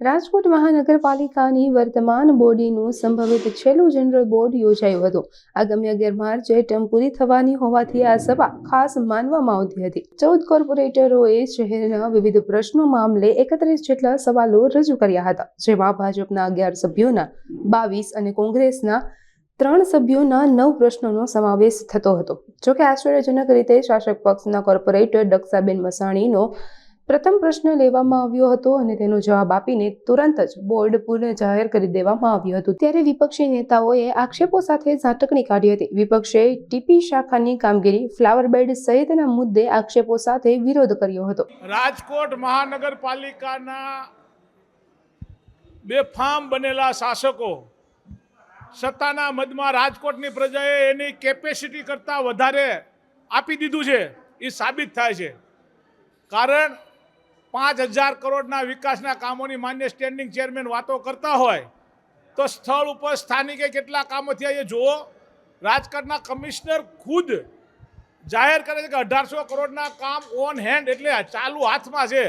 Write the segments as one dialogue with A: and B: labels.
A: રાજકોટ મહાનગરપાલિકાની વર્તમાન બોડીનું સંભવિત છેલ્લું જનરલ બોર્ડ યોજાયું હતું. આગામી અગિયાર માર્ચે ટર્મ પૂરી થવાની હોવાથી આ સભા ખાસ માનવામાં આવતી હતી. ચૌદ કોર્પોરેટરોએ શહેરના વિવિધ પ્રશ્નો મામલે એકત્રીસ જેટલા સવાલો રજૂ કર્યા હતા, જેમાં ભાજપના અગિયાર સભ્યોના, બાવીસ અને કોંગ્રેસના ત્રણ સભ્યોના નવ પ્રશ્નોનો સમાવેશ થતો હતો. જોકે આશ્ચર્યજનક રીતે શાસક પક્ષના કોર્પોરેટર ડક્ષાબેન મસાણીનો પ્રથમ પ્રશ્ન લેવામાં આવ્યો હતો અને તેનો જવાબ આપીને તુરંત જ બોર્ડ પુનઃ જાહેર કરી દેવામાં આવ્યું હતું. ત્યારે વિપક્ષી નેતાઓએ આક્ષેપો સાથે ઝાટકણી કાઢી હતી. વિપક્ષે ટીપી શાખાની કામગીરી, ફ્લાવર બેડ સહિતના મુદ્દે આક્ષેપો સાથે વિરોધ કર્યો હતો.
B: રાજકોટ મહાનગરપાલિકાના બેફામ બનેલા શાસકો સત્તાના મદમાં રાજકોટની પ્રજાએ એની કેપેસિટી કરતાં વધારે આપી દીધું છે. એ સાબિત થાય છે. કારણ પાંચ હજાર કરોડના વિકાસના કામોની માન્ય સ્ટેન્ડિંગ ચેરમેન વાતો કરતા હોય, તો સ્થળ ઉપર સ્થાનિકે કેટલા કામો થયા એ જુઓ. રાજકોટના કમિશનર ખુદ જાહેર કરે છે કે અઢારસો કરોડના કામ ઓન હેન્ડ એટલે ચાલુ હાથમાં છે.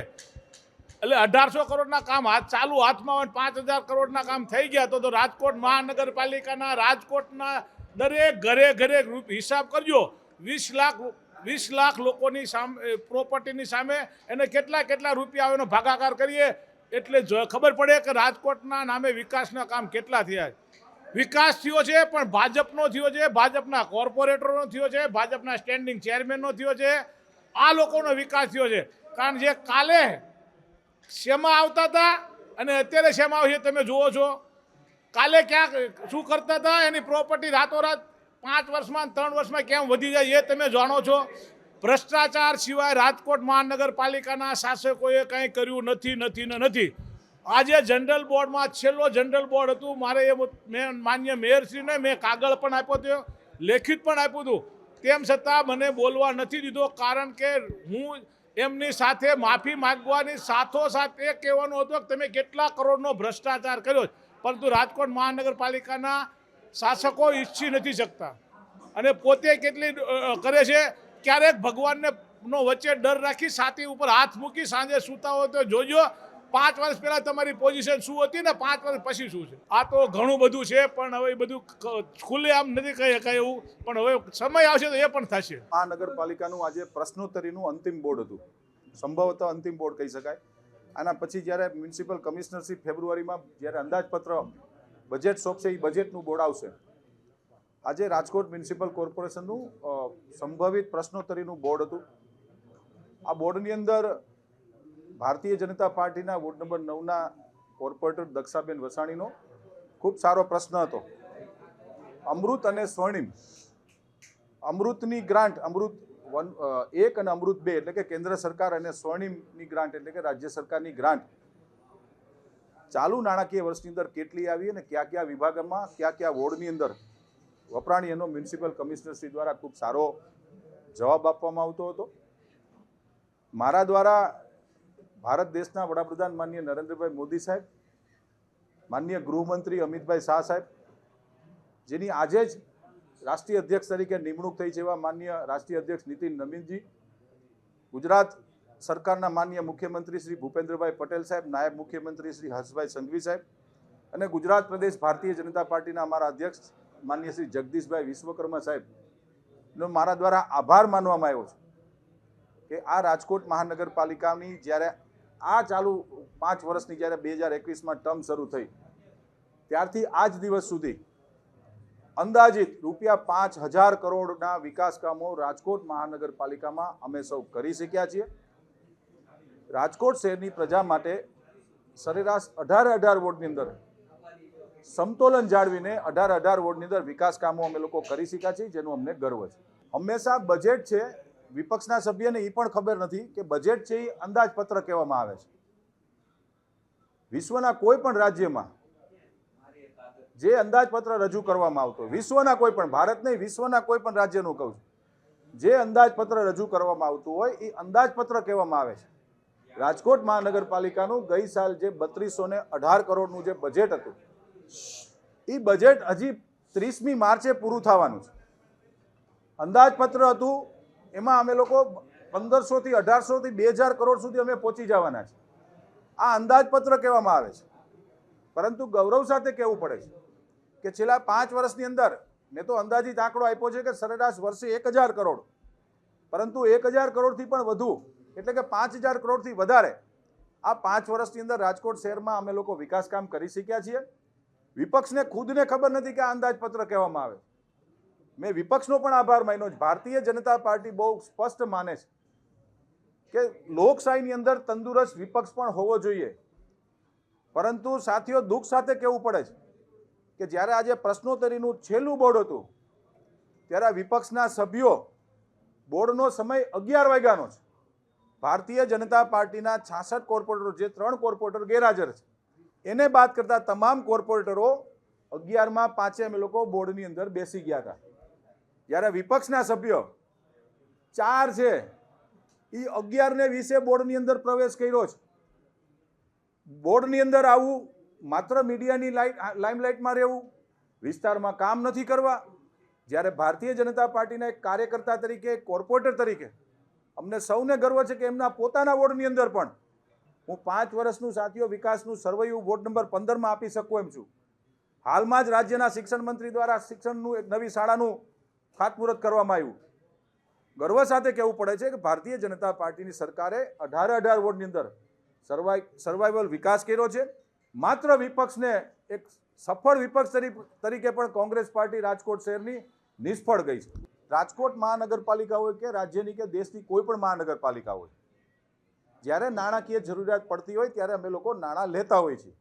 B: એટલે અઢારસો કરોડના કામ હાથ, ચાલુ હાથમાં હોય પાંચ હજાર કરોડના કામ થઈ ગયા તો રાજકોટ મહાનગરપાલિકાના રાજકોટના દરેક ઘરે ઘરે હિસાબ કરજો. વીસ લાખ વીસ લાખ લોકોની સામે પ્રોપર્ટીની સામે એને કેટલા કેટલા રૂપિયા એનો ભાગાકાર કરીએ એટલે ખબર પડે કે રાજકોટના નામે વિકાસના કામ કેટલા થયા વિકાસ થયો છે, પણ ભાજપનો થયો છે, ભાજપના કોર્પોરેટરનો થયો છે, ભાજપના સ્ટેન્ડિંગ ચેરમેનનો થયો છે. આ લોકોનો વિકાસ થયો છે. કારણ જે કાલે શેમાં આવતા હતા અને અત્યારે શેમાં આવશે તમે જુઓ છો. કાલે ક્યાંક શું કરતા હતા? એની પ્રોપર્ટી રાતોરાત પાંચ વર્ષમાં ત્રણ વર્ષમાં કેમ વધી જાય એ તમે જાણો છો. ભ્રષ્ટાચાર સિવાય રાજકોટ મહાનગરપાલિકાના શાસકોએ કંઈ કર્યું નથી નથી ને નથી. આજે જનરલ બોર્ડમાં છેલ્લો જનરલ બોર્ડ હતું. મારે એ મેં, માન્ય મેયરશ્રીને મેં કાગળ પણ આપ્યો હતો, લેખિત પણ આપ્યું હતું. તેમ છતાં મને બોલવા નથી દીધો કારણ કે હું એમની સાથે માફી માંગવાની સાથોસાથ એ કહેવાનું હતું કે તમે કેટલા કરોડનો ભ્રષ્ટાચાર કર્યો પરંતુ રાજકોટ મહાનગરપાલિકાના શાસકો ઈચ્છી નથી શકતા. અને પોતે કેટલી કરે છે, ક્યારેક ભગવાનને નો વચ્ચે ડર રાખી સાતી ઉપર હાથ મૂકી સાંજે સૂતા હોય તો જોજો, પાંચ વર્ષ પહેલાં તમારી પોઝિશન શું હતી ને પાંચ વર્ષ પછી શું છે? આ તો ઘણું બધું છે, પણ હવે બધું ખુલ્લે આમ નથી કહી શકાય એવું, પણ હવે સમય આવશે તો એ પણ થશે.
C: મહાનગરપાલિકાનું આજે પ્રશ્નોત્તરીનું અંતિમ બોર્ડ હતું. સંભવતઃ અંતિમ બોર્ડ કહી શકાય. આના પછી જ્યારે મ્યુનિસિપલ કમિશનરશીપ ફેબ્રુઆરીમાં જ્યારે અંદાજપત્ર બજેટ સોંપશે એ બજેટનું બોર્ડ આવશે. આજે રાજકોટ મ્યુનિસિપલ કોર્પોરેશનનું સંભવિત પ્રશ્નોત્તરીનું બોર્ડ હતું. આ બોર્ડની અંદર ભારતીય જનતા પાર્ટીના વોર્ડ નંબર નવના કોર્પોરેટર દક્ષાબેન વસાણીનો ખૂબ સારો પ્રશ્ન હતો. અમૃત અને સ્વર્ણિમ. અમૃતની ગ્રાન્ટ, અમૃત વન એક અને અમૃત બે, એટલે કે કેન્દ્ર સરકાર અને સ્વર્ણિમની ગ્રાન્ટ, એટલે કે રાજ્ય સરકારની ગ્રાન્ટ ચાલુ નાણાકીય વર્ષની અંદર કેટલી આવી અને કયા કયા વિભાગમાં, કયા કયા વોર્ડની અંદર વપરાણી એનો મ્યુનિસિપલ કમિશનરશ્રી દ્વારા ખૂબ સારો જવાબ આપવામાં આવતો હતો. મારા દ્વારા ભારત દેશના વડાપ્રધાન માન્ય નરેન્દ્રભાઈ મોદી સાહેબ, માન્ય ગૃહમંત્રી અમિતભાઈ શાહ સાહેબ, જેની આજે જ રાષ્ટ્રીય અધ્યક્ષ તરીકે નિમણૂક થઈ છે એવા માન્ય રાષ્ટ્રીય અધ્યક્ષ નીતિન નવીનજી ગુજરાત સરકારના માન્ય મુખ્યમંત્રી શ્રી ભૂપેન્દ્રભાઈ પટેલ સાહેબ, નાયબ મુખ્યમંત્રી શ્રી હર્ષભાઈ સંઘવી સાહેબ અને ગુજરાત પ્રદેશ ભારતીય જનતા પાર્ટીના અમારા અધ્યક્ષ માન્ય શ્રી જગદીશભાઈ વિશ્વકર્મા સાહેબનો મારા દ્વારા આભાર માનવામાં આવ્યો છે કે આ રાજકોટ મહાનગરપાલિકાની જ્યારે આ ચાલુ પાંચ વર્ષની જ્યારે બે હજાર એકવીસમાં ટર્મ શરૂ થઈ, ત્યારથી આજ દિવસ સુધી અંદાજિત રૂપિયા પાંચ હજાર કરોડના વિકાસ કામો રાજકોટ મહાનગરપાલિકામાં અમે સૌ કરી શક્યા છીએ. રાજકોટ શહેરની પ્રજા માટે સરેરાશ અઢાર અઢાર વોર્ડની અંદર સમતોલન જાળવીને અઢાર અઢાર વોર્ડની અંદર વિકાસ કામો અમે લોકો કરી શક્યા છીએ, જેનું અમને ગર્વ છે. હંમેશા બજેટ છે, વિપક્ષના સભ્યને એ પણ ખબર નથી કે બજેટ છે એ અંદાજપત્ર કહેવામાં આવે છે. વિશ્વના કોઈ પણ રાજ્યમાં જે અંદાજપત્ર રજૂ કરવામાં આવતો, વિશ્વના કોઈ પણ, ભારત નહીં, વિશ્વના કોઈ પણ રાજ્યનું કહું છું, જે અંદાજપત્ર રજૂ કરવામાં આવતું હોય એ અંદાજપત્ર કહેવામાં આવે છે. રાજકોટ મહાનગરપાલિકાનું ગઈ સાલ જે બત્રીસો ને અઢાર કરોડનું જે બજેટ હતું એ બજેટ હજી ત્રીસમી માર્ચે પૂરું થવાનું છે. અંદાજપત્ર હતું, એમાં અમે લોકો પંદરસોથી અઢારસોથી બે હજાર કરોડ સુધી અમે પહોંચી જવાના છે. આ અંદાજપત્ર કહેવામાં આવે છે. પરંતુ ગૌરવ સાથે કહેવું પડે છે કે છેલ્લા પાંચ વર્ષની અંદર મેં તો અંદાજિત આંકડો આપ્યો છે કે સરેરાશ વર્ષે એક હજાર કરોડ. પરંતુ એક હજાર કરોડથી પણ વધુ એટલે કે પાંચ હજાર કરોડથી વધારે આ પાંચ વર્ષની અંદર રાજકોટ શહેરમાં અમે લોકો વિકાસ કામ કરી શક્યા છીએ. વિપક્ષને ખુદને ખબર નથી કે આ અંદાજપત્ર કહેવામાં આવે. મેં વિપક્ષનો પણ આભાર માન્યો છે. ભારતીય જનતા પાર્ટી બહુ સ્પષ્ટ માને છે કે લોકશાહીની અંદર તંદુરસ્ત વિપક્ષ પણ હોવો જોઈએ. પરંતુ સાથીઓ, દુઃખ સાથે કહેવું પડે છે કે જ્યારે આજે પ્રશ્નોત્તરીનું છેલ્લું બોર્ડ હતું, ત્યારે વિપક્ષના સભ્યો બોર્ડનો સમય અગિયાર વાગ્યાનો છે. ભારતીય જનતા પાર્ટીના છાસઠ કોર્પોરેટરો, જે ત્રણ કોર્પોરેટર ગેરહાજર છે, એને બાદ કરતા તમામ કોર્પોરેટરો અગિયારમાં પાંચે અમે લોકો બોર્ડની અંદર બેસી ગયા હતા. જ્યારે વિપક્ષના સભ્યો ચાર છે એ અગિયાર ને વીસે બોર્ડની અંદર પ્રવેશ કર્યો છે. બોર્ડની અંદર આવવું માત્ર મીડિયાની લાઇટ લાઇમલાઇટમાં રહેવું, વિસ્તારમાં કામ નથી કરવા. જ્યારે ભારતીય જનતા પાર્ટીના એક કાર્યકર્તા તરીકે કોર્પોરેટર તરીકે અમને સૌને ગર્વ છે કે એમના પોતાના વોર્ડની અંદર પણ હું પાંચ વર્ષનું સાથીઓ વિકાસનું સર્વૈયું વોર્ડ નંબર પંદરમાં આપી શકું એમ છું. હાલમાં જ રાજ્યના શિક્ષણ મંત્રી દ્વારા શિક્ષણનું એક નવી શાળાનું ખાતમુહૂર્ત કરવામાં આવ્યું. ગર્વ સાથે કહેવું પડે છે કે ભારતીય જનતા પાર્ટીની સરકારે અઢારે અઢાર વોર્ડની અંદર સર્વાઈ, સર્વાઈવલ વિકાસ કર્યો છે. માત્ર વિપક્ષને એક સફળ વિપક્ષ તરી- તરીકે પણ કોંગ્રેસ પાર્ટી રાજકોટ શહેરની નિષ્ફળ ગઈ છે. રાજકોટ મહાનગરપાલિકા હોય કે રાજ્યની કે દેશની કોઈ પણ મહાનગરપાલિકા હોય. જ્યારે નાણાકીય જરૂરિયાત પડતી હોય ત્યારે અમે લોકો નાણાં લેતા હોઈએ છીએ.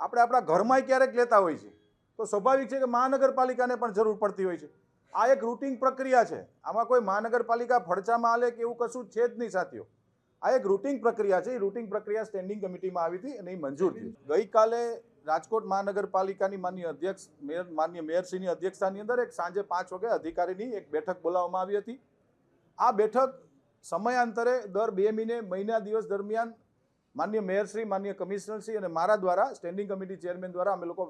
C: આપણે આપણા ઘરમાંય ક્યારેક લેતા હોઈએ છીએ. તો સ્વાભાવિક છે કે મહાનગરપાલિકાને પણ જરૂર પડતી હોય છે. આ એક રૂટિન પ્રક્રિયા છે. આમાં કોઈ મહાનગરપાલિકા ફડચામાં આલે કે એવું કશું છે જ નહીં સાથીઓ. આ એક રૂટિન પ્રક્રિયા છે. એ રૂટિન પ્રક્રિયા સ્ટેન્ડિંગ કમિટીમાં આવી હતી અને એ મંજૂર થઈ ગઈકાલે રાજકોટ મહાનગરપાલિકાની માન્ય અધ્યક્ષ, મેયર, માન્ય મેયરશ્રીની અધ્યક્ષતાની અંદર એક સાંજે પાંચ વાગે અધિકારીની એક બેઠક બોલાવવામાં આવી હતી. આ બેઠક સમયાંતરે દર બે મહિને, મહિના દિવસ દરમિયાન માન્ય મેયરશ્રી, માન્ય કમિશનરશ્રી અને મારા દ્વારા સ્ટેન્ડિંગ કમિટી ચેરમેન દ્વારા અમે લોકો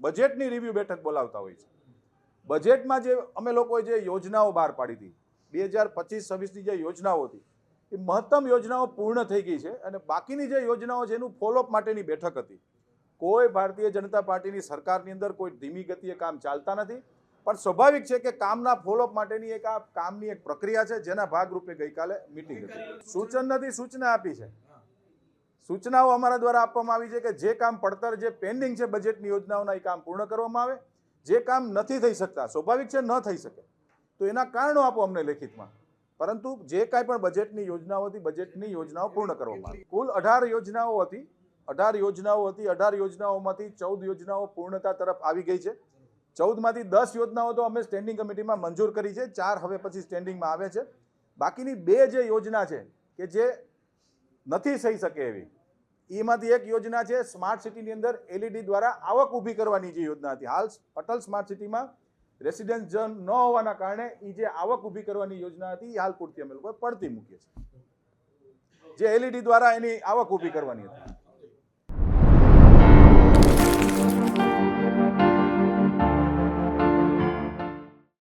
C: બજેટની રિવ્યૂ બેઠક બોલાવતા હોય છે. બજેટમાં જે અમે લોકોએ જે યોજનાઓ બહાર પાડી હતી, બે હજાર પચીસ છવ્વીસની જે યોજનાઓ હતી, એ મહત્તમ યોજનાઓ પૂર્ણ થઈ ગઈ છે અને બાકીની જે યોજનાઓ છે એનું ફોલોઅપ માટેની બેઠક હતી. કોઈ ભારતીય જનતા પાર્ટીની સરકારની અંદર કોઈ ધીમી ગતિએ કામ ચાલતા નથી. પણ સ્વાભાવિક છે કે કામના ફોલોઅપ માટેની એક આ કામની એક પ્રક્રિયા છે, જેના ભાગરૂપે ગઈકાલે મિટિંગ હતી. સૂચન નથી, સૂચના આપી છે. સૂચનાઓ અમારા દ્વારા આપવામાં આવી છે કે જે કામ પડતર, જે પેન્ડિંગ છે બજેટની યોજનાઓના, એ કામ પૂર્ણ કરવામાં આવે. જે કામ નથી થઈ શકતા, સ્વાભાવિક છે, ન થઈ શકે. તો એના કારણો આપો અમને લેખિતમાં. પરંતુ જે કાંઈ પણ બજેટની યોજનાઓ હતી બજેટની યોજનાઓ પૂર્ણ કરવામાં આવી. કુલ અઢાર યોજનાઓ હતી અઢાર યોજનાઓ હતી, અઢાર યોજનાઓમાંથી ચૌદ યોજનાઓ પૂર્ણતા તરફ આવી ગઈ છે. ચૌદમાંથી દસ યોજનાઓ તો અમે સ્ટેન્ડિંગ કમિટીમાં મંજૂર કરી છે, ચાર હવે પછી સ્ટેન્ડિંગમાં આવે છે. બાકીની બે જે યોજના છે, કે જે નથી થઈ શકે એવી એમાંથી એક યોજના છે સ્માર્ટ સિટીની અંદર એલઈડી દ્વારા આવક ઊભી કરવાની જે યોજના હતી. હાલ અટલ સ્માર્ટ સિટીમાં રેસિડેન્સ ઝોન ન હોવાના કારણે એ જે આવક ઊભી કરવાની યોજના હતી એ હાલ પૂરતી અમે લોકોએ પડતી મૂકીએ છીએ જે એલઈડી દ્વારા એની આવક ઊભી કરવાની હતી.